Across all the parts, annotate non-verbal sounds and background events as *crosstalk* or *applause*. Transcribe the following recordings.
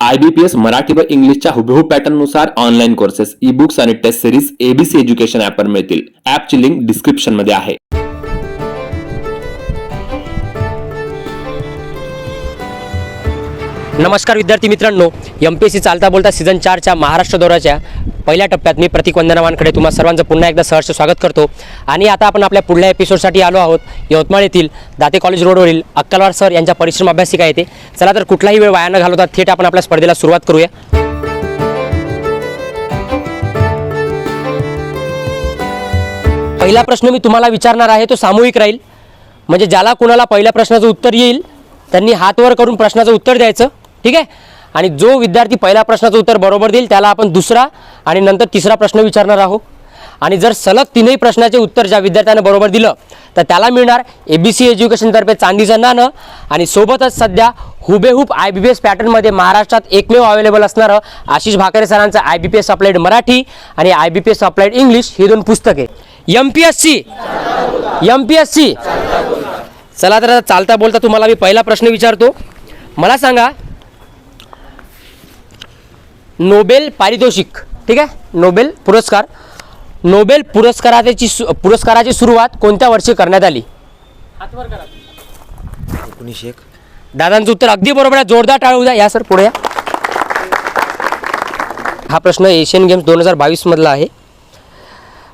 IBPS Marathi व इंग्लिशच्या हुबेहूब पॅटर्ननुसार ऑनलाईन कोर्सेस ई बुक्स आणि टेस्ट सिरीज एबीसी एज्युकेशन ऍपवर मिळतील. ऍपची लिंक डिस्क्रिप्शनमध्ये आहे. नमस्कार विद्यार्थी मित्रांनो एम पी एस सी चालता बोलता सीझन चारच्या महाराष्ट्र दौऱ्याच्या पहिल्या टप्प्यात मी प्रतीक वंदनावानकडे तुम्हा सर्वांचं पुन्हा एकदा सहर्ष स्वागत करतो. आणि आता आपण आपल्या पुढल्या एपिसोडसाठी आलो आहोत यवतमाळ येथील दाते कॉलेज रोडवरील अक्कलवार सर यांच्या परिश्रम अभ्यासिका येते चला तर कुठलाही वेळ वाया न घालवता थेट आपण आपल्या स्पर्धेला सुरुवात करूया. पहिला प्रश्न मी तुम्हाला विचारणार आहे तो सामूहिक राहील. म्हणजे ज्याला कुणाला पहिल्या प्रश्नाचं उत्तर येईल त्यांनी हात वर करून प्रश्नाचं उत्तर द्यायचं. ठीक आहे? आणि जो विद्यार्थी पहिल्या प्रश्नाचं उत्तर बरोबर देईल त्याला आपण दुसरा आणि नंतर तिसरा प्रश्न विचारणार आहोत. आणि जर सलग तीनही प्रश्नाचे उत्तर ज्या विद्यार्थ्यानं बरोबर दिलं तर त्याला मिळणार ए बी सी एज्युकेशनतर्फे चांदीचं नाणं आणि सोबतच सध्या हुबेहूब आय बी पी एस पॅटर्नमध्ये महाराष्ट्रात एकमेव अवेलेबल असणारं आशिष भाकरे सरांचं I B P S applied Marathi आणि I B P S applied English ही दोन पुस्तके M P S C M P S C चला तर चालता बोलता तुम्हाला मी पहिला प्रश्न विचारतो. मला सांगा नोबेल पारितोषिक ठीक आहे? नोबेल पुरस्कार. नोबेल पुरस्काराची पुरस्काराची सुरुवात कोणत्या वर्षी करण्यात आली? एकोणीसशे एक. दादांचं उत्तर अगदी बरोबर आहे. जोरदार टाळू द्या. या सर पुढे या. हा प्रश्न एशियन गेम्स दोन हजार बावीसमधला आहे.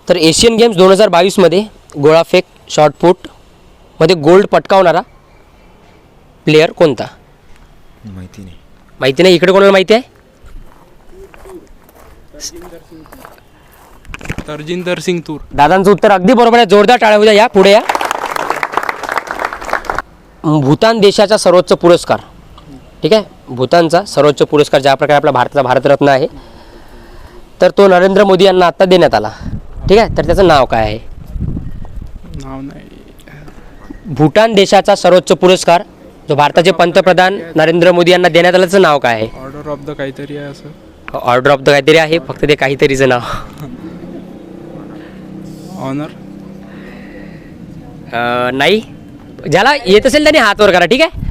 तर एशियन गेम्स दोन हजार बावीसमध्ये गोळाफेक शॉर्टपुटमध्ये गोल्ड पटकावणारा प्लेयर कोणता? माहिती नाही. माहिती नाही. इकडे कोणाला माहिती आहे? तरजिंदर सिंग तूर. दादांचं उत्तर अगदी बरोबर आहे. जोरदार टाळ्या द्या या. पुढे या. भूतान देशाचा सर्वोच्च पुरस्कार. ठीक आहे? भूतानचा सर्वोच्च पुरस्कार ज्या प्रकारे आपला भारताचा भारतरत्न आहे तर तो नरेंद्र मोदी यांना आत्ता देण्यात आला. ठीक आहे? तर त्याचं नाव काय आहे? नाव नाही. भूटान देशाचा सर्वोच्च पुरस्कार जो भारताचे पंतप्रधान नरेंद्र मोदी यांना देण्यात आल्याचं नाव काय आहे? ऑर्डर ऑफ द काहीतरी आहे असं ऑर्डर ऑफ द काहीतरी आहे फक्त ते काहीतरीचं नाव. ऑनर नाही. ज्याला येत असेल त्याने हात वर करा ठीक आहे?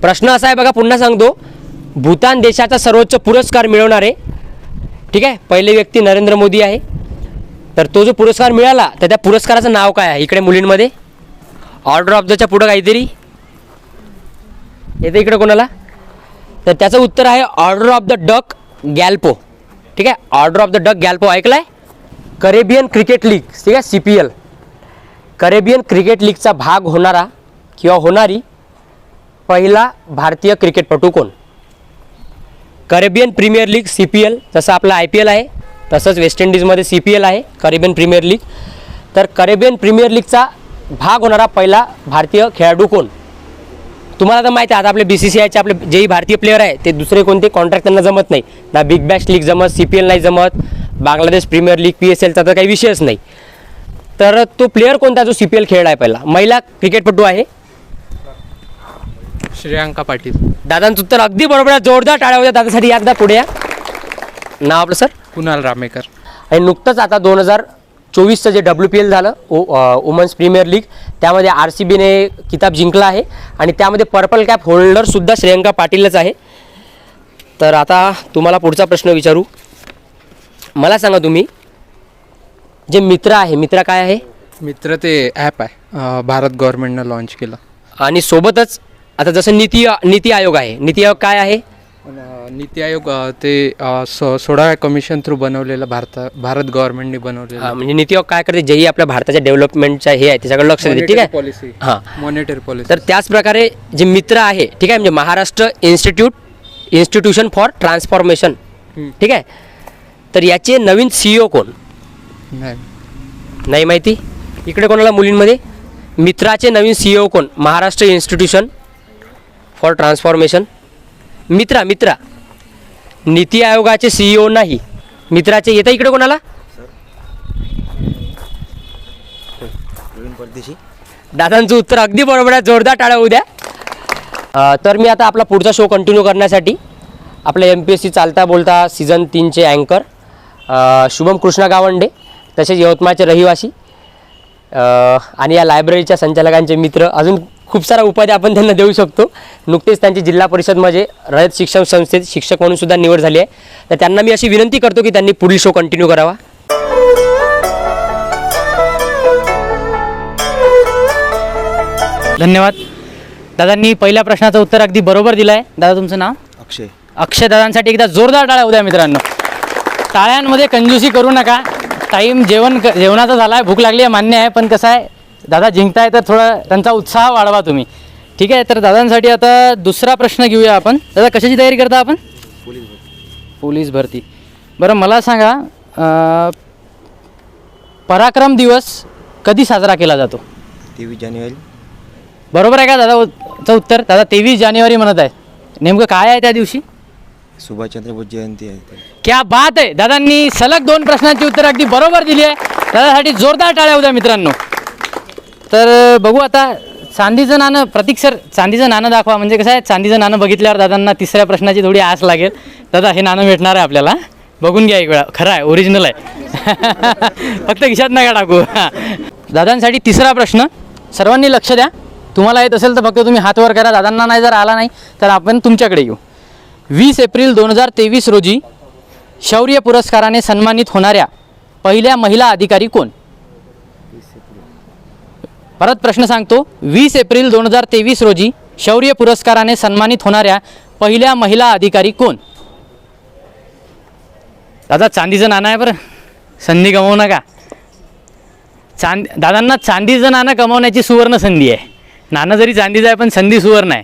प्रश्न असा आहे बघा पुन्हा सांगतो. भूतान देशाचा सर्वोच्च पुरस्कार मिळवणारे ठीक आहे? पहिले व्यक्ती नरेंद्र मोदी आहे. तर तो जो पुरस्कार मिळाला तर त्या पुरस्काराचं नाव काय आहे? इकडे मुलींमध्ये. ऑर्डर ऑफ दच्या पुढं काहीतरी. येते इकडे कोणाला? तर त्याचं उत्तर आहे order of the duck gallop ठीक आहे? Order of the duck gallop ऐकलाय? Caribbean cricket league ठीक आहे? C P L Caribbean cricket लीगचा भाग होणारा किंवा होणारी पहिला भारतीय क्रिकेटपटू कोण? Caribbean premier league C P L जसं आपलं आय पी एल आहे तसंच वेस्ट इंडिजमध्ये सी पी एल आहे करेबियन प्रीमियर लीग तर करेबियन प्रीमियर लीगचा भाग होणारा पहिला भारतीय खेळाडू कोण? तुम्हाला तर माहिती आहे आता आपले बी सी सी आयचे आपले जेही भारतीय प्लेअर आहे ते दुसरे कोणते कॉन्ट्रॅक्ट त्यांना जमत नाही. ना बिग बॅश लीग जमत सी पी एल नाही जमत Bangladesh premier league P S एलचा तर काही विषयच नाही. तर तो प्लेअर कोणता जो सी पी एल खेळला आहे पहिला? महिला क्रिकेटपटू आहे. श्रेयांका पाटील. दादांचं उत्तर अगदी बरोबर आहे. जोरदार टाळ्या होत्या. दादासाठी एकदा पुढे या. नाव आपलं सर? कुणाल रामेकर. आणि नुकतंच आता दोन हजार चोवीसचं जे डब्ल्यू पी एल झालं ओ वुमन्स प्रीमियर लीग त्यामध्ये आर सी बीने किताब जिंकला आहे आणि त्यामध्ये पर्पल कॅप होल्डरसुद्धा श्रेयंका पाटीलच आहे. तर आता तुम्हाला पुढचा प्रश्न विचारू. मला सांगा तुम्ही जे मित्र आहे मित्र काय आहे? मित्र ते ॲप आहे. भारत गव्हर्नमेंटनं लॉन्च केलं. आणि सोबतच आता जसं नीती नीती आयोग आहे नीती आयोग काय आहे? नीती आयोग अं, ते अं, सो सोळाव्या कमिशन थ्रू बनवलेलं भारत भारत गव्हर्नमेंटने हा, बनवलेलं म्हणजे नीती आयोग काय करते? जेही आपल्या भारताच्या डेव्हलपमेंटच्या हे आहे त्याच्याकडे लक्ष देते ठीक आहे? पॉलिसी हां. मॉनिटरी पॉलिसी तर त्याच प्रकारे जे मित्र आहे ठीक आहे म्हणजे Maharashtra institute institution for transformation hmm. ठीक आहे? तर याचे नवीन सीईओ कोण? नाही. नाही माहिती? इकडे कोणाला मुलींमध्ये? मित्राचे नवीन सीईओ कोण? महाराष्ट्र इन्स्टिट्यूशन फॉर ट्रान्सफॉर्मेशन मित्रा मित्रा. नीती आयोगाचे सीईओ नाही. मित्राचे येतं इकडे कोणाला? दादांचं उत्तर अगदी बरोबर आहे. जोरदार टाळ्या होऊ द्या. तर मी आता आपला पुढचा शो कंटिन्यू करण्यासाठी आपल्या एम पी एस सी चालता बोलता सीझन तीनचे अँकर शुभम कृष्णा गावंडे तसेच यवतमाळचे रहिवासी आणि या लायब्ररीच्या संचालकांचे मित्र अजून खूप साऱ्या उपाध्या आपण त्यांना देऊ शकतो. नुकतेच त्यांची जिल्हा परिषदमध्ये रयत शिक्षण संस्थेत शिक्षक म्हणून सुद्धा निवड झाली आहे. तर त्यांना मी अशी विनंती करतो की त्यांनी पुढील शो कंटिन्यू करावा. धन्यवाद. दादांनी पहिल्या प्रश्नाचं उत्तर अगदी बरोबर दिलं आहे दादा तुमचं नाव? अक्षय. अक्षय दादांसाठी एकदा जोरदार टाळ्या उद्या मित्रांनो. टाळ्यांमध्ये कंजूसी करू नका. टाईम जेवण क जेवणाचा झाला आहे भूक लागली आहे मान्य आहे पण कसं आहे दादा जिंकताय तर थोडं त्यांचा उत्साह वाढवा तुम्ही. ठीक आहे तर दादांसाठी आता दुसरा प्रश्न घेऊया आपण. दादा कशाची तयारी करता आपण? पोलीस भरती. बरं मला सांगा अं, पराक्रम दिवस कधी साजरा केला जातो? तेवीस जानेवारी. बरोबर आहे का दादा चं उत्तर? दादा तेवीस जानेवारी म्हणत आहे. नेमकं काय आहे त्या दिवशी? सुभाषचंद्र बोस जयंती आहे ते. क्या बात आहे. दादांनी सलग दोन प्रश्नांची उत्तर अगदी बरोबर दिली आहे. दादासाठी जोरदार टाळ्या होत्या मित्रांनो. तर बघू आता. चांदीचं नाणं प्रतीक सर चांदीचं नाणं दाखवा. म्हणजे कसं आहे चांदीचं नाणं बघितल्यावर दादांना तिसऱ्या प्रश्नाची थोडी आस लागेल. दादा हे नाणं भेटणार आहे आपल्याला. बघून घ्या एक वेळा. खरं आहे ओरिजिनल आहे. *laughs* फक्त खिशात नका टाकू. दादांसाठी तिसरा प्रश्न. सर्वांनी लक्ष द्या. तुम्हाला येत असेल तर फक्त तुम्ही हात वर करा. दादांना नाही जर आला नाही तर आपण तुमच्याकडे येऊ. वीस एप्रिल दोन हजार तेवीस रोजी शौर्य पुरस्काराने सन्मानित होणाऱ्या पहिल्या महिला अधिकारी कोण? परत प्रश्न सांगतो. वीस एप्रिल दोन हजार तेवीस रोजी शौर्य पुरस्काराने सन्मानित होणाऱ्या पहिल्या महिला अधिकारी कोण? दादा चांदीचं नाणं आहे बरं. संधी गमावू नका. चांद दादांना चांदीचं नाणं कमावण्याची सुवर्ण संधी आहे. नाणं जरी चांदीचं आहे पण संधी सुवर्ण आहे.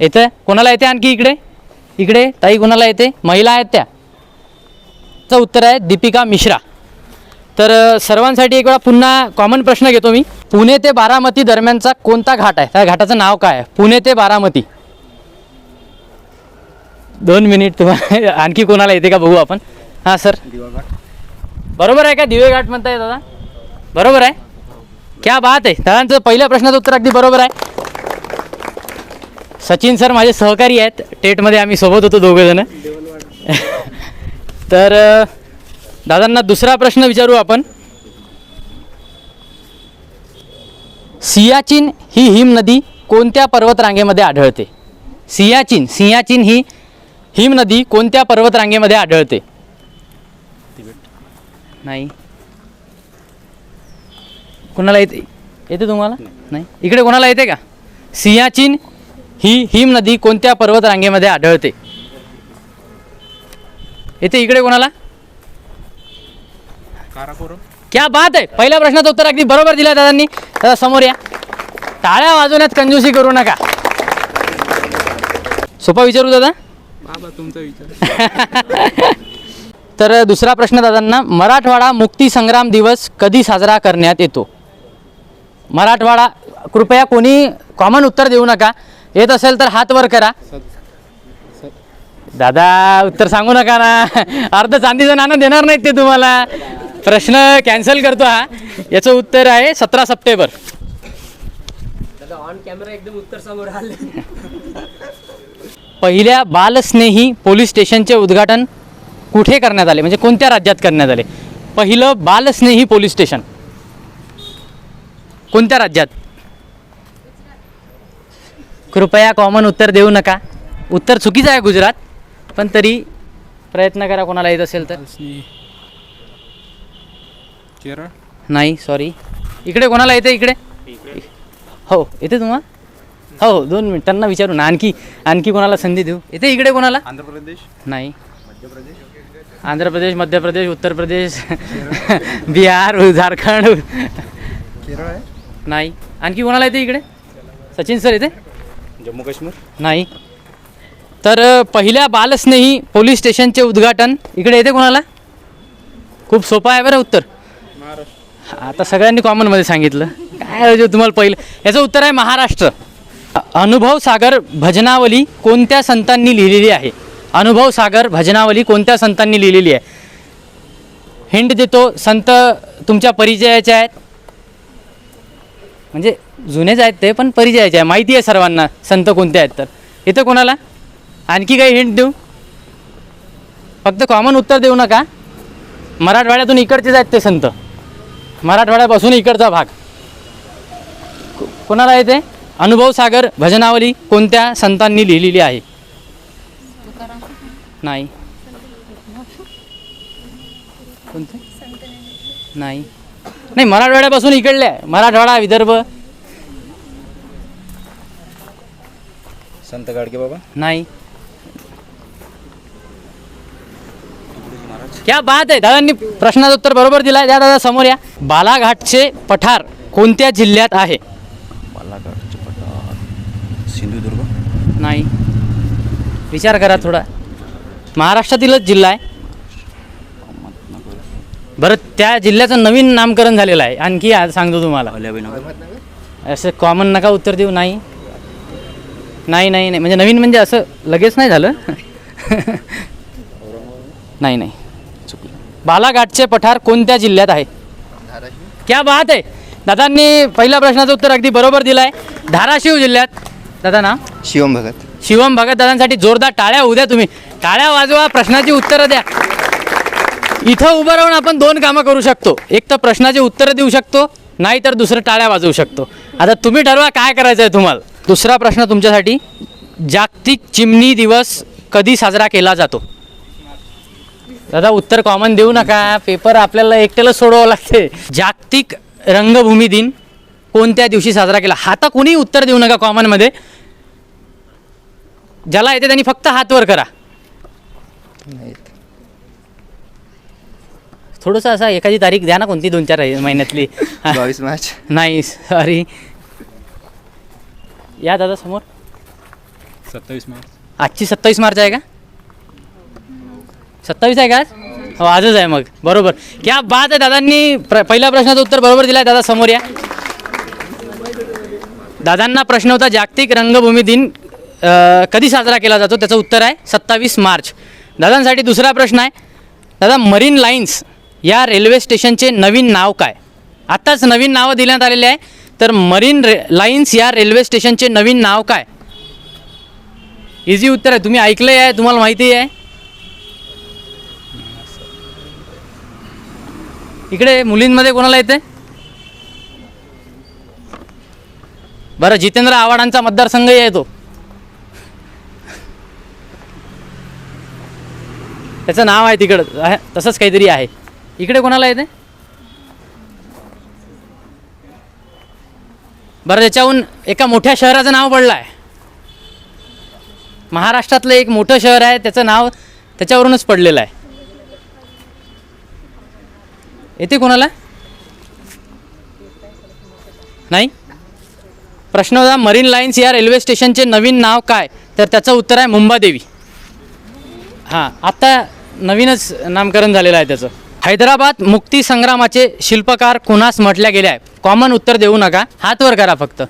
येतं कोणाला येते आणखी इकडे? इकडे? ताई कोणाला येते? महिला आहेत त्या. चं उत्तर आहे दीपिका मिश्रा. तर सर्वांसाठी एक वेळा पुन्हा कॉमन प्रश्न घेतो मी. पुणे ते बारामती दरम्यानचा कोणता घाट आहे? त्या घाटाचं नाव काय आहे? पुणे ते बारामती. दोन मिनिट तुम्हाला *laughs* आणखी कोणाला येते का बघू आपण? हां सर. बरोबर आहे का? दिवे घाट म्हणताय दादा. बरोबर आहे? क्या बात आहे. दादांचं पहिल्या प्रश्नाचं उत्तर अगदी बरोबर आहे. सचिन सर माझे सहकारी आहेत. टेटमध्ये आम्ही सोबत होतो दोघंजणं *laughs* तर दादांना दुसरा प्रश्न विचारू आपण. सियाचीन ही हिम नदी कोणत्या पर्वतरांगेमध्ये आढळते? सियाचीन सियाचीन ही हिम नदी कोणत्या पर्वतरांगेमध्ये आढळते? नाही. कोणाला येते येते तुम्हाला? नाही. इकडे कोणाला येते का? सियाचीन ही हिम नदी कोणत्या पर्वतरांगेमध्ये आढळते? येते इकडे कोणाला? क्या बात आहे पहिल्या प्रश्नाचं उत्तर अगदी बरोबर दिलं दादांनी. दादा समोर या. टाळ्या वाजवण्यात कंजूसी करू नका. सोपा विचारू दादा? बाबा तुमचा विचार. *laughs* तर दुसरा प्रश्न दादांना मराठवाडा मुक्ती संग्राम दिवस कधी साजरा करण्यात येतो? मराठवाडा कृपया कोणी कॉमन उत्तर देऊ नका. येत असेल तर हात वर करा. दादा उत्तर सांगू नका ना. *laughs* अर्ध चांदीचं नाणं देणार नाहीत ते तुम्हाला. प्रश्न कॅन्सल करतो हा. याचं उत्तर आहे सतरा सप्टेंबर. ऑन कॅमेरा एकदम उत्तर समोर आले. पहिल्या बालस्नेही पोलीस स्टेशनचे उद्घाटन कुठे करण्यात आले? म्हणजे कोणत्या राज्यात करण्यात आले? पहिलं बालस्नेही पोलीस स्टेशन. कोणत्या राज्यात? कृपया कॉमन उत्तर देऊ नका. उत्तर चुकीचं आहे गुजरात पण तरी प्रयत्न करा कोणाला येत असेल तर. केरळ नाही सॉरी इकडे कोणाला येते इकडे? हो येते तुम्हाला? हो हो दोन मिनिट त्यांना विचारू ना. आणखी आणखी कोणाला संधी देऊ? येते इकडे कोणाला? आंध्र प्रदेश? नाही. आंध्र प्रदेश मध्य प्रदेश उत्तर प्रदेश *laughs* बिहार झारखंड. केरळ आहे? नाही. आणखी कोणाला येते इकडे? सचिन सर येते जम्मू काश्मीर? नाही. तर पहिल्या बालस्नेही पोलीस स्टेशनचे उद्घाटन. इकडे येते कोणाला? खूप सोपं आहे बरं उत्तर. आता सगळ्यांनी कॉमनमध्ये सांगितलं. काय म्हणजे तुम्हाला पहिलं याचं उत्तर आहे महाराष्ट्र. अनुभव सागर भजनावली कोणत्या संतांनी लिहिलेली आहे? अनुभव सागर भजनावली कोणत्या संतांनी लिहिलेली आहे? हिंट देतो संत तुमच्या परिचयाचे आहेत. म्हणजे जुनेच आहेत ते पण परिचयाचे आहे माहिती आहे सर्वांना संत कोणते आहेत तर. इथं कोणाला? आणखी काही हिंट देऊ? फक्त कॉमन उत्तर देऊ नका. मराठवाड्यातून इकडचेच आहेत ते संत. मराठवाड्यापासून इकडचा भाग. कोणाला येते? अनुभव सागर भजनावली कोणत्या संतांनी लिहिलेली आहे? नाही. कोणते? नाही. नाही मराठवाड्यापासून इकडले आहे. मराठवाडा विदर्भ. संत गाडगे बाबा? नाही. क्या बात आहे दादांनी प्रश्नाचं उत्तर बरोबर दिलं. द्या दादा समोर या. बालाघाटचे पठार कोणत्या जिल्ह्यात आहे? बालाघाटचे पठार. सिंधुदुर्ग? नाही. विचार करा थोडा. महाराष्ट्रातीलच जिल्हा आहे. बरं त्या जिल्ह्याचं नवीन नामकरण झालेलं आहे. आणखी आज सांगतो तुम्हाला. असं कॉमन नका उत्तर देऊ. नाही. नाही नाही नाही. म्हणजे नवीन म्हणजे असं लगेच नाही झालं. *laughs* नाही नाही. बालाघाटचे पठार कोणत्या जिल्ह्यात आहे? क्या बात आहे. दादांनी पहिल्या प्रश्नाचं उत्तर अगदी बरोबर दिलं आहे धाराशिव जिल्ह्यात. दादा ना शिवम भगत. शिवम भगत दादांसाठी जोरदार टाळ्या उद्या तुम्ही. टाळ्या वाजवा प्रश्नाची उत्तरं द्या. इथं उभं राहून आपण दोन कामं करू शकतो. एक तर प्रश्नाचे उत्तरं देऊ शकतो नाही तर दुसरं टाळ्या वाजवू शकतो. आता तुम्ही ठरवा काय करायचं आहे तुम्हाला. दुसरा प्रश्न तुमच्यासाठी जागतिक चिमणी दिवस कधी साजरा केला जातो? दादा उत्तर कॉमन देऊ नका. पेपर आपल्याला एकट्याला सोडवावं लागते. जागतिक रंगभूमी दिन कोणत्या दिवशी साजरा केला? हाता कोणी उत्तर देऊ नका कॉमनमध्ये ज्याला येते त्यांनी फक्त हात वर करा. थोडंसं असा एखादी तारीख द्या ना कोणती दोन चार महिन्यातली. बावीस मार्च. नाही सॉरी या दादा समोर. सत्तावीस मार्च. आजची सत्तावीस मार्च आहे का? सत्तावीस आहे का हो आजच आहे मग. बरोबर. क्या बात आहे दादांनी प्र पहिल्या प्रश्नाचं उत्तर बरोबर दिलं आहे दादा समोर या. दादांना प्रश्न होता जागतिक रंगभूमी दिन अ, कधी साजरा केला जातो? त्याचं उत्तर आहे सत्तावीस मार्च. दादांसाठी दुसरा प्रश्न आहे दादा मरीन लाईन्स या रेल्वे स्टेशनचे नवीन नाव काय? आत्ताच नवीन नावं देण्यात आलेले आहे तर मरीन रे लाईन्स या रेल्वे स्टेशनचे नवीन नाव काय? इझी उत्तर आहे. तुम्ही ऐकलं आहे तुम्हाला माहिती आहे. इकडे मुलींमध्ये कोणाला येते? बरं जितेंद्र आव्हाडांचा मतदारसंघही आहे तो. त्याचं नाव आहे तिकडं. तसंच काहीतरी आहे. इकडे कोणाला येते? बरं त्याच्याहून एका मोठ्या शहराचं नाव पडलं आहे. महाराष्ट्रातलं एक मोठं शहर आहे त्याचं नाव त्याच्यावरूनच पडलेलं आहे. येते कोणाला? नाही? प्रश्न होता मरीन लाईन्स या रेल्वे स्टेशनचे नवीन नाव काय? तर त्याचं उत्तर आहे मुंबादेवी. हां आत्ता नवीनच नामकरण झालेलं आहे त्याचं. हैदराबाद मुक्ती संग्रामाचे शिल्पकार कुणास म्हटल्या गेले आहे कॉमन उत्तर देऊ नका. हातवर करा फक्त.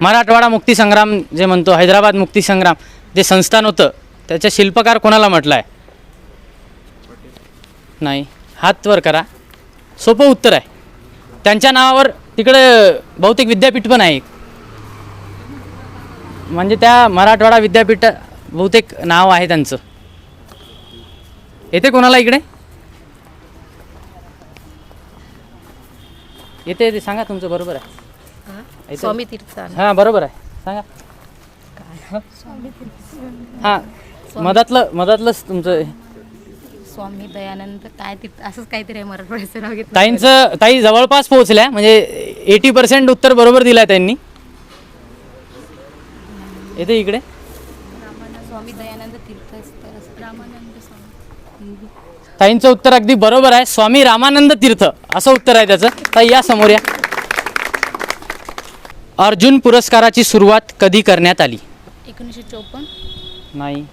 मराठवाडा मुक्ती संग्राम जे म्हणतो हैदराबाद मुक्ती संग्राम जे संस्थान होतं त्याचं शिल्पकार कोणाला म्हटलं आहे नाही. हातवर करा. सोपं उत्तर आहे. त्यांच्या नावावर तिकडे बहुतेक विद्यापीठ पण आहे. म्हणजे त्या मराठवाडा विद्यापीठ बहुतेक नाव आहे त्यांचं. येते कोणाला इकडे? येते येते. सांगा तुमचं बरोबर आहे? स्वामी तीर्थ हां बरोबर आहे. सांगा. हां? मधातलं मधातलंच तुमचं स्वामी दयानंद काय तीर्थ असंच काहीतरी आहे मराठवाड्याचं नाव घेतलं. ताईंचं ताई जवळपास पोहोचल्या म्हणजे एटी पर्सेंट उत्तर बरोबर दिलं त्यांनी. येते इकडे. स्वामी दयानंद तीर्थ रामानंद स्वामी. ताईंचं उत्तर अगदी बरोबर आहे. स्वामी रामानंद तीर्थ असं उत्तर आहे त्याचं. ताई या समोर या. अर्जुन पुरस्काराची सुरुवात कधी करण्यात आली? एकोणीसशे चौपन्न. नाही.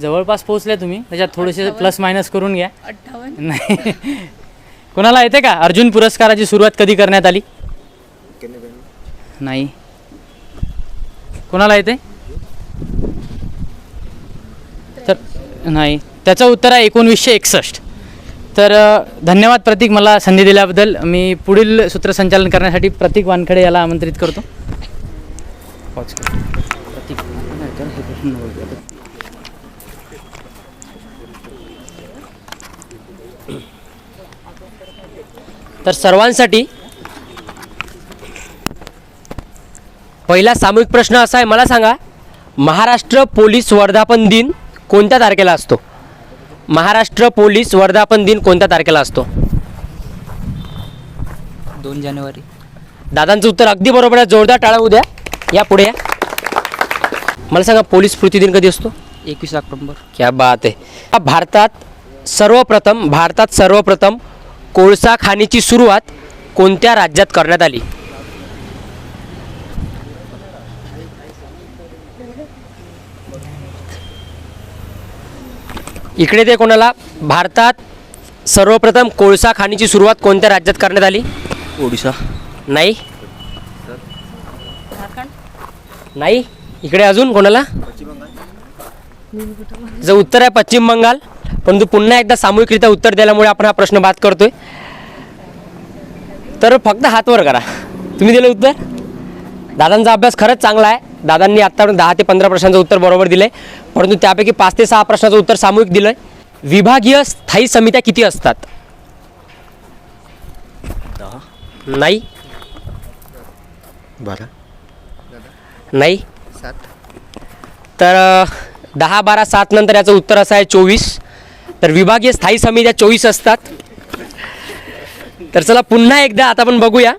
जवळपास पोहोचले तुम्ही. त्याच्यात थोडेसे प्लस मायनस करून घ्या. अठ्ठावन्न. नाही. *laughs* कोणाला येते का? अर्जुन पुरस्काराची सुरुवात कधी करण्यात आली? नाही. कोणाला येते? तर नाही. त्याचं उत्तर आहे एकोणवीसशे एकसष्ट. तर धन्यवाद प्रतीक मला संधी दिल्याबद्दल. मी पुढील सूत्रसंचालन करण्यासाठी प्रतीक वानखडे याला आमंत्रित करतो. प्रतीक हे प्रश्न नको विचारू. तर सर्वांसाठी पहिला सामूहिक प्रश्न असा आहे मला सांगा महाराष्ट्र पोलीस वर्धापन दिन कोणत्या तारखेला असतो? महाराष्ट्र पोलीस वर्धापन दिन कोणत्या तारखेला असतो? दोन जानेवारी. दादांचं उत्तर अगदी बरोबर आहे जोरदार टाळा उद्या. या पुढे या. मला सांगा पोलीस स्मृती दिन कधी असतो? एकवीस ऑक्टोबर. क्या बात आहे. भारतात सर्वप्रथम भारतात सर्वप्रथम कोळसा खाणीची सुरुवात कोणत्या राज्यात करण्यात आली? इकडे ते कोणाला? भारतात सर्वप्रथम कोळसा खाणीची सुरुवात कोणत्या राज्यात करण्यात आली? ओडिशा. नाही? नाही? इकडे अजून कोणाला? जर उत्तर आहे पश्चिम बंगाल परंतु पुन्हा एकदा सामूहिकरित्या उत्तर दिल्यामुळे आपण हा प्रश्न बाद करतोय. तर फक्त हात वर करा. तुम्ही दिलं उत्तर? दादांचा अभ्यास खरंच चांगला आहे. दादांनी आत्तापर्यंत दहा ते पंधरा प्रश्नांचं उत्तर बरोबर दिलंय. परंतु त्यापैकी पाच ते सहा प्रश्नाचं उत्तर सामूहिक दिलंय. विभागीय स्थायी समित्या किती असतात? नाही. बारा. नाही. तर दहा बारा सात नंतर याचं उत्तर असं आहे चोवीस. तर विभागीय स्थायी समित्या चोवीस असतात. तर चला पुन्हा एकदा आता आपण बघूया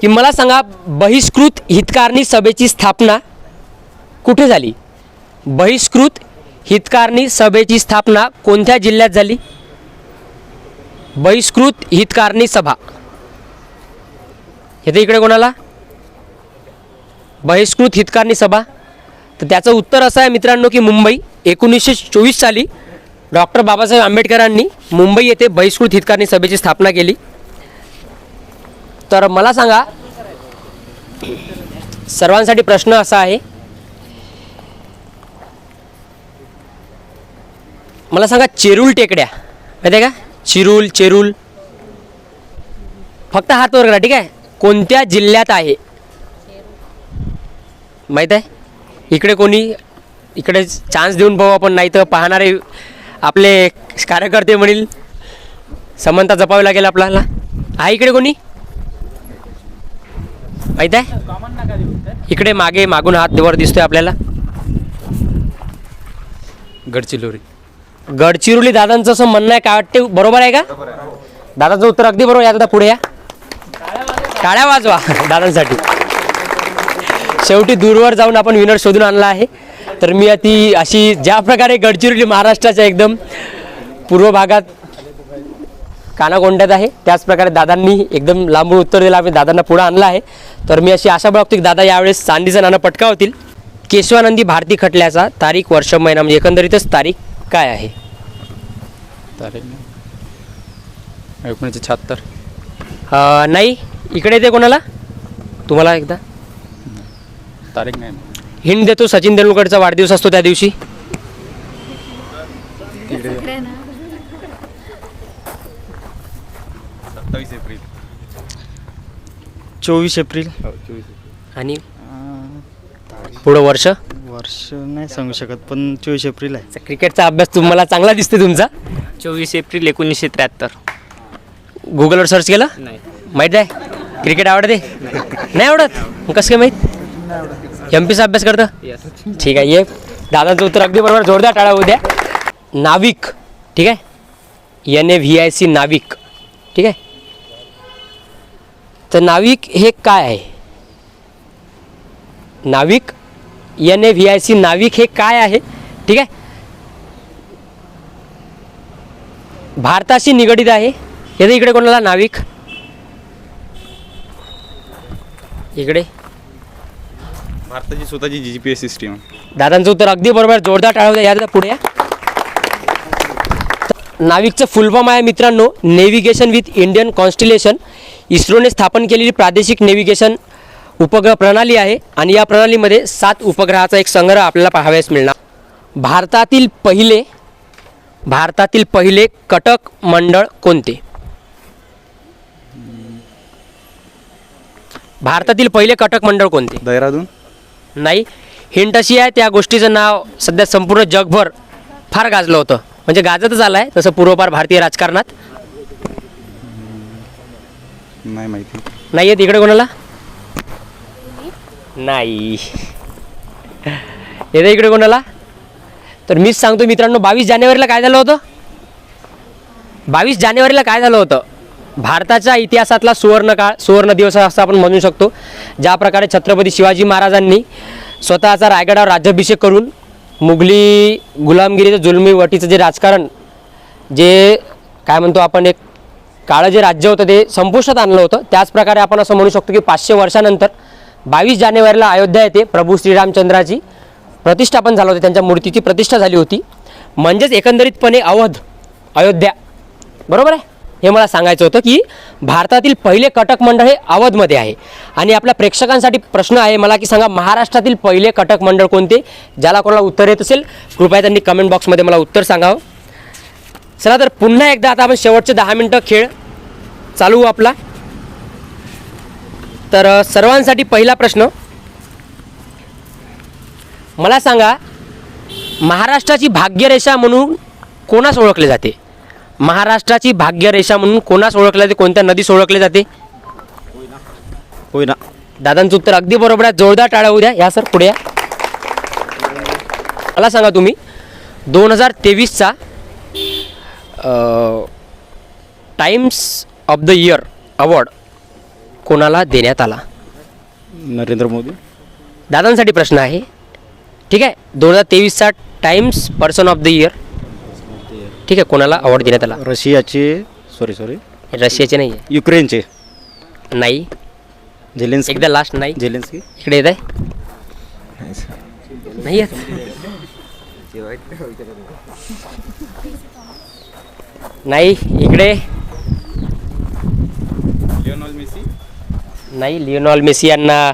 की मला सांगा बहिष्कृत हितकारणी सभेची स्थापना कुठे झाली? बहिष्कृत हितकारणी सभेची स्थापना कोणत्या जिल्ह्यात झाली? बहिष्कृत हितकारणी सभा. येते इकडे कोणाला? बहिष्कृत हितकारणी सभा. तर त्याचं उत्तर असं आहे मित्रांनो की मुंबई एकोणीसशे चोवीस साली डॉक्टर बाबासाहेब आंबेडकरांनी मुंबई येथे बहिष्कृत हितकारणी सभेची स्थापना केली. तर मला सांगा सर्वांसाठी प्रश्न असा आहे मला सांगा चेरूल टेकड्या माहिती आहे का? चिरूल चेरूल फक्त हात वर करा ठीक आहे? कोणत्या जिल्ह्यात आहे? माहीत आहे? इकडे कोणी इकडे चान्स देऊन पाहू आपण नाही तर पाहणारे आपले कार्यकर्ते म्हणील समानता जपावी लागेल आपल्याला. आहे इकडे कोणी? माहीत आहे? इकडे मागे मागून हात वर दिसतोय आपल्याला. गडचिरोली. गडचिरोली दादांचं असं म्हणणं आहे काय वाटते? बरोबर आहे का? दादाचं उत्तर अगदी बरोबर आहे. आता पुढे या. टाळ्या वाजवा. *laughs* दादांसाठी. शेवटी दूरवर जाऊन आपण विनर शोधून आणला आहे. तर मी ती अशी ज्या प्रकारे गडचिरोली महाराष्ट्राच्या एकदम पूर्व भागात कानाकोंड्यात आहे त्याच प्रकारे दादांनी एकदम लांबून उत्तर दिलं आम्ही दादांना पुढं आणलं आहे. तर मी अशी आशा बाळगतो की दादा यावेळेस चांदीचं नाणं पटकावतील. केशवानंदी भारती खटल्याचा तारीख वर्ष महिना म्हणजे एकंदरीतच तारीख काय आहे? तारीख एकोणीसशे शहात्तर नाही. इकडे ते कोणाला? तुम्हाला एकदा. तारीख नाही. हिंड देतो सचिन तेंडुलकरचा वाढदिवस असतो त्या दिवशी. सत्तावीस एप्रिल. चोवीस एप्रिल. आणि पुढं वर्ष? वर्ष नाही सांगू शकत पण चोवीस एप्रिल आहे. क्रिकेटचा अभ्यास तुम्हाला चांगला दिसते तुमचा? चोवीस एप्रिल एकोणीसशे त्र्याहत्तर. गुगलवर सर्च केलं? नाही. माहीत आहे? क्रिकेट आवडते? नाही आवडत? मग कसं काय माहीत? एम पीचा अभ्यास करतं? ठीक आहे ये. दादाचं उत्तर अगदी बरोबर. जोरदार टाळा होऊ द्या. नाविक. ठीक आहे? N A V I C NavIC. ठीक आहे? तर नाविक हे काय आहे? NavIC N A V I C NavIC हे काय आहे? ठीक आहे? भारताशी निगडीत आहे. येते इकडे कोणाला? नाविक. इकडे. भारताची स्वतःची जी पी एस सिस्टीम दादांचं उत्तर अगदी बरोबर. जोरदार टाळा होत्या या पुढे. या नाविकचं फुलफॉर्म आहे मित्रांनो नेव्हिगेशन विथ इंडियन कॉन्स्टिलेशन इस्रोने स्थापन केलेली प्रादेशिक नेव्हिगेशन उपग्रह प्रणाली आहे आणि या प्रणालीमध्ये सात उपग्रहाचा एक संग्रह आपल्याला पाहावयास मिळणार. भारतातील पहिले भारतातील पहिले कटक मंडळ कोणते? भारतातील पहिले कटक मंडळ कोणते? देहरादून. नाही. हिंट अशी आहे त्या गोष्टीचं नाव सध्या संपूर्ण जगभर फार गाजलं होतं. म्हणजे गाजतच आलं आहे तसं पूर्वपार भारतीय राजकारणात. नाही माहिती. नाही आहे तिकडे कोणाला? नाही. येतं इकडे कोणाला? तर मीच सांगतो मित्रांनो बावीस जानेवारीला काय झालं होतं? बावीस जानेवारीला काय झालं होतं? भारताच्या इतिहासातला सुवर्णकाळ सुवर्ण दिवस असं आपण म्हणू शकतो. ज्या प्रकारे छत्रपती शिवाजी महाराजांनी स्वतःचा रायगडावर राज्याभिषेक करून मुघली गुलामगिरीचं जुलमी वटीचं जे राजकारण जे काय म्हणतो आपण एक काळं जे राज्य होतं ते संपुष्टात आणलं होतं. त्याचप्रकारे आपण असं म्हणू शकतो की पाचशे वर्षानंतर बावीस जानेवारीला अयोध्या येथे प्रभू श्रीरामचंद्राची प्रतिष्ठापन झालं होतं. त्यांच्या मूर्तीची प्रतिष्ठा झाली होती. म्हणजेच एकंदरीतपणे अवध अयोध्या. बरोबर आहे? हे मला सांगायचं होतं की भारतातील पहिले कटक मंडळ हे अवधमध्ये आहे. आणि आपल्या प्रेक्षकांसाठी प्रश्न आहे मला की सांगा महाराष्ट्रातील पहिले कटक मंडळ कोणते? ज्याला कोणाला उत्तर येत असेल कृपया त्यांनी कमेंट बॉक्समध्ये मला उत्तर सांगावं. चला तर पुन्हा एकदा आता आपण शेवटचे दहा मिनटं खेळ चालू आपला. तर सर्वांसाठी पहिला प्रश्न. मला सांगा महाराष्ट्राची भाग्यरेषा म्हणून कोणास ओळखले जाते? महाराष्ट्राची भाग्यरेषा म्हणून कोणास ओळखले जाते कोणत्या नदीस ओळखले जाते? होय ना दादांचं उत्तर अगदी बरोबर आहे. जोरदार टाळ्या उद्या या सर पुढे या. मला सांगा तुम्ही दोन हजार तेवीसचा times of the year award कोणाला देण्यात आला? नरेंद्र मोदी. दादांसाठी प्रश्न आहे. ठीक आहे. दोन हजार तेवीसचा times person of the year ठीक आहे कोणाला अवॉर्ड देण्यात आला? रशियाचे सॉरी सॉरी रशियाचे नाही आहे युक्रेनचे. नाही. झेलेन्स्की. एकदा लास्ट नाही. झेलेन्स्की. इकडे येत आहे? नाही येत. नाही इकडे. Lionel Messi. नाही लिओनॉल मेसी यांना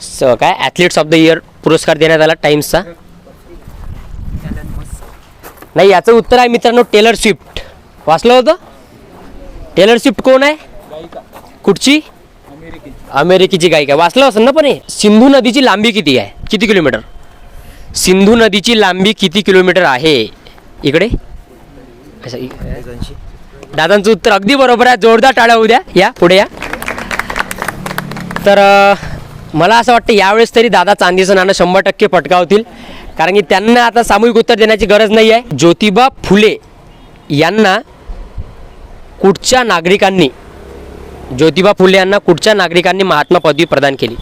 स- काय? ॲथलीट्स ऑफ द इयर पुरस्कार देण्यात आला टाइम्सचा नाही याचं उत्तर आहे मित्रांनो टेलर स्विफ्ट वाचलं होतं? टेलर स्विफ्ट कोण आहे? कुठची? अमेरिकेची गायिका. वाचलं असेल ना पण हे? सिंधू नदीची लांबी किती आहे? किती किलोमीटर? सिंधू नदीची लांबी किती किलोमीटर आहे? इकडे. अच्छा, दादांचं उत्तर अगदी बरोबर आहे. जोरदार टाळ्या उद्या या पुढे या. तर मला असं वाटतं यावेळेस तरी दादा चांदीचं नाणं शंभर टक्के पटकावतील. कारण की त्यांना आता सामूहिक उत्तर देण्याची गरज नाही आहे. ज्योतिबा फुले यांना कुठच्या नागरिकांनी ज्योतिबा फुले यांना कुठच्या नागरिकांनी महात्मा पदवी प्रदान केली?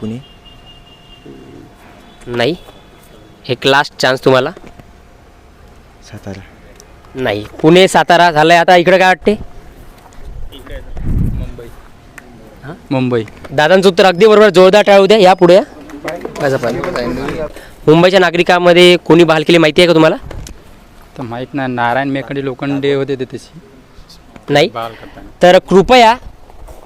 पुणे? नाही. एक लास्ट चान्स तुम्हाला. सातारा. नाही. पुणे सातारा झालंय. आता इकडे काय वाटते मुंबई. दादांचं उत्तर अगदी बरोबर जोरदार टाळू द्या या पुढे. मुंबईच्या नागरिकामध्ये कोणी बहाल केली माहिती आहे का तुम्हाला? तर माहीत नाही नारायण मेकडे लोखंडे होते ते तशी. नाही. करताना. तर कृपया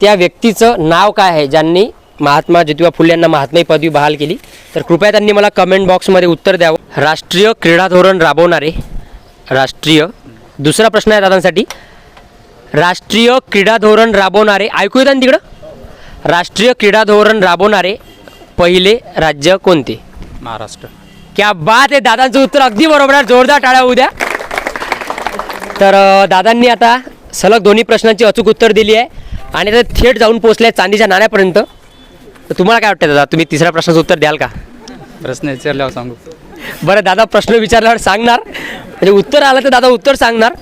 त्या व्यक्तीचं नाव काय आहे ज्यांनी महात्मा ज्योतिबा फुले यांना महात्मा पदवी बहाल केली? तर कृपया त्यांनी मला कमेंट बॉक्समध्ये उत्तर द्यावं. राष्ट्रीय क्रीडा धोरण राबवणारे राष्ट्रीय दुसरा प्रश्न आहे दादांसाठी. राष्ट्रीय क्रीडा धोरण राबवणारे ऐकू येतं ना तिकडं. राष्ट्रीय क्रीडा धोरण राबवणारे पहिले राज्य कोणते? महाराष्ट्र. क्या बात आहे दादांचं उत्तर अगदी बरोबर आहे. जोरदार टाळ्या होऊ द्या. तर दादांनी आता सलग दोन्ही प्रश्नांची अचूक उत्तर दिली आहे. आणि आता थेट जाऊन पोहोचले चांदीच्या नाण्यापर्यंत. तर तुम्हाला काय वाटतं दादा? तुम्ही तिसऱ्या प्रश्नाचं उत्तर द्याल का? प्रश्न विचारल्यावर सांगू. बरं दादा प्रश्न विचारल्यावर सांगणार. म्हणजे उत्तर आलं तर दादा उत्तर सांगणार.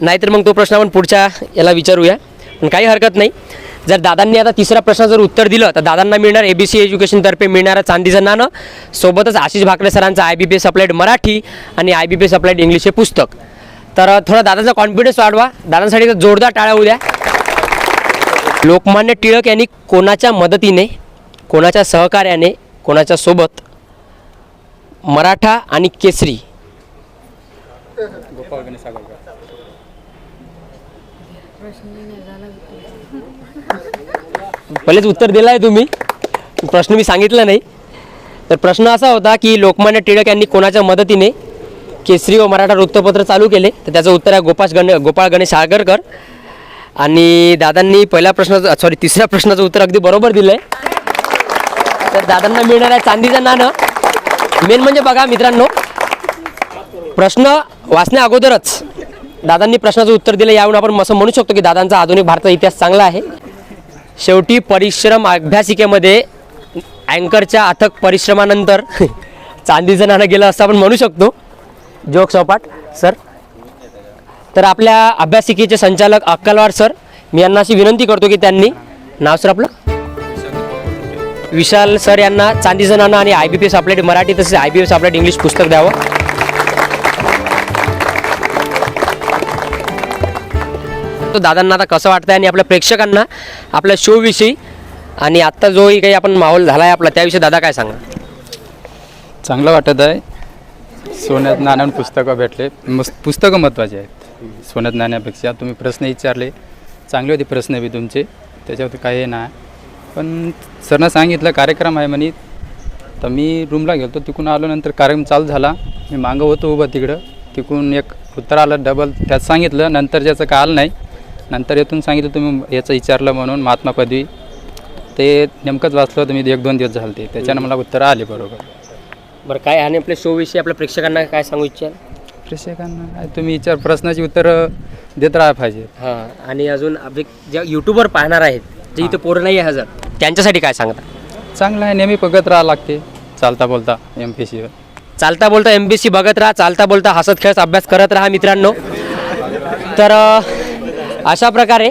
नाहीतर मग तो प्रश्न आपण पुढच्या याला विचारूया. पण काही हरकत नाही. जर दादांनी आता तिसरा प्रश्न जर उत्तर दिलं तर दादांना मिळणार ए बी सी एज्युकेशनतर्फे मिळणारं चांदीचं नाणं सोबतच आशिष भाकरे सरांचं I B P S applied Marathi आणि I B P S applied English हे पुस्तक. तर थोडा दादाचा कॉन्फिडन्स वाढवा. दादांसाठी तर जोरदार टाळ्या उद्या. लोकमान्य टिळक यांनी कोणाच्या मदतीने कोणाच्या सहकार्याने कोणाच्या सोबत मराठा आणि केसरी? पहिलेच उत्तर दिलं आहे तुम्ही. प्रश्न मी सांगितला नाही. तर प्रश्न असा होता की लोकमान्य टिळक यांनी कोणाच्या मदतीने केसरी व मराठा वृत्तपत्र चालू केले? तर त्याचं उत्तर आहे गोपाश गण गोपाळ गणेश आगरकर आणि दादांनी पहिल्या प्रश्नाचं सॉरी तिसऱ्या प्रश्नाचं उत्तर अगदी बरोबर दिलं आहे तर दादांना मिळणार आहे चांदीचं नाणं. मेन म्हणजे बघा मित्रांनो प्रश्न वाचण्या अगोदरच दादांनी प्रश्नाचं उत्तर दिलं यावरून आपण असं म्हणू शकतो की दादांचा आधुनिक भारताचा इतिहास चांगला आहे. शेवटी परिश्रम अभ्यासिकेमध्ये अँकरच्या अथक परिश्रमानंतर *laughs* चांदीचं नाणं गेलं असं आपण म्हणू शकतो. जोक सपाट सर. तर आपल्या अभ्यासिकेचे संचालक अक्कलवाड सर मी यांना अशी विनंती करतो की त्यांनी नाव सर आपलं? विशाल सर यांना चांदीचं नाणं आणि I B P S update Marathi तसेच I B S update English पुस्तक द्यावं. तो दादांना आता कसं वाटतं आणि आपल्या प्रेक्षकांना आपल्या शोविषयी. आणि आत्ता जोही काही आपण माहोल झाला आहे आपला त्याविषयी दादा काय सांगा? चांगलं वाटत आहे. सोन्यात नाण्यान पुस्तकं भेटले. मस्त पुस्तकं महत्त्वाची आहेत. सोन्यात नाण्यापेक्षा तुम्ही प्रश्न विचारले. चांगले होते प्रश्न बी तुमचे. त्याच्यावर काही हे नाही. पण सरनं सांगितलं कार्यक्रम आहे म्हणे. तर मी रूमला गेलो तिकडून आलो नंतर कार्यक्रम चालू झाला. मी मागं होतो उभं तिकडं. तिकडून एक उत्तर आलं डबल त्यात सांगितलं. नंतर ज्याचं काय आलं नाही. नंतर येथून सांगितलं तुम्ही याचं विचारलं म्हणून महात्मा पदवी. ते नेमकंच वाचलं मी एक दोन दिवस झाले ते त्याच्यानं मला उत्तरं आली बरोबर. बरं काय आणि आपल्या शोविषयी आपल्या प्रेक्षकांना काय सांगू इच्छाल प्रेक्षकांना काय तुम्ही विचार प्रश्नाची उत्तरं देत राहा पाहिजे. हां आणि अजून आपले ज्या यूट्यूबवर पाहणार आहेत जे इथं पोरं नाही आहे हजर त्यांच्यासाठी काय सांगता? चांगलं आहे नेहमी बघत राहा लागते. चालता बोलता एम पी सीवर चालता बोलता एम बी सी बघत राहा चालता बोलता हसत खेळत अभ्यास करत राहा मित्रांनो. तर अशा प्रकारे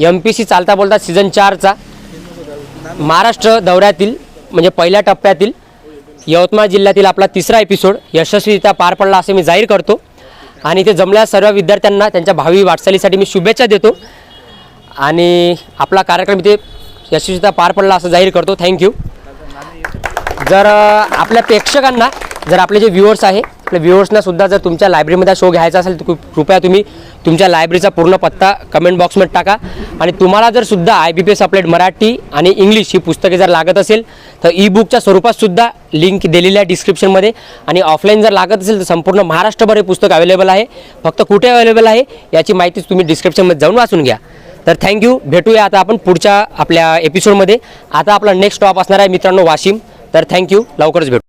एम पी सी चालता बोलता सीझन चारचा महाराष्ट्र दौऱ्यातील म्हणजे पहिल्या टप्प्यातील यवतमाळ जिल्ह्यातील आपला तिसरा एपिसोड यशस्वीरित्या पार पडला असे मी जाहीर करतो. आणि इथे जमल्या सर्व विद्यार्थ्यांना त्यांच्या भावी वाटचालीसाठी मी शुभेच्छा देतो. आणि आपला कार्यक्रम इथे यशस्वीरित्या पार पडला असं जाहीर करतो. थँक्यू जर आपल्या प्रेक्षकांना जर आपले जे व्ह्युअर्स आहे आपल्या व्ह्युअर्सना सुद्धा जर तुमच्या लायब्ररीमध्ये शो घ्यायचा असेल तर कृपया तुम्ही तुमच्या लायब्ररीचा पूर्ण पत्ता कमेंट बॉक्समध्ये टाका. आणि तुम्हाला जर सुद्धा I B P S applied Marathi आणि इंग्लिश ही पुस्तके जर लागत असेल तर ई बुकच्या स्वरूपात सुद्धा लिंक दिलेली आहे डिस्क्रिप्शनमध्ये आणि ऑफलाईन जर लागत असेल तर संपूर्ण महाराष्ट्रभर हे पुस्तक अवेलेबल आहे. फक्त कुठे अवेलेबल आहे याची माहिती तुम्ही डिस्क्रिप्शनमध्ये जाऊन वाचून घ्या. तर थँक्यू भेटूया आता आपण पुढच्या आपल्या एपिसोडमध्ये आता आपला नेक्स्ट स्टॉप असणार आहे मित्रांनो वाशिम. तर थँक्यू लवकरच भेटू.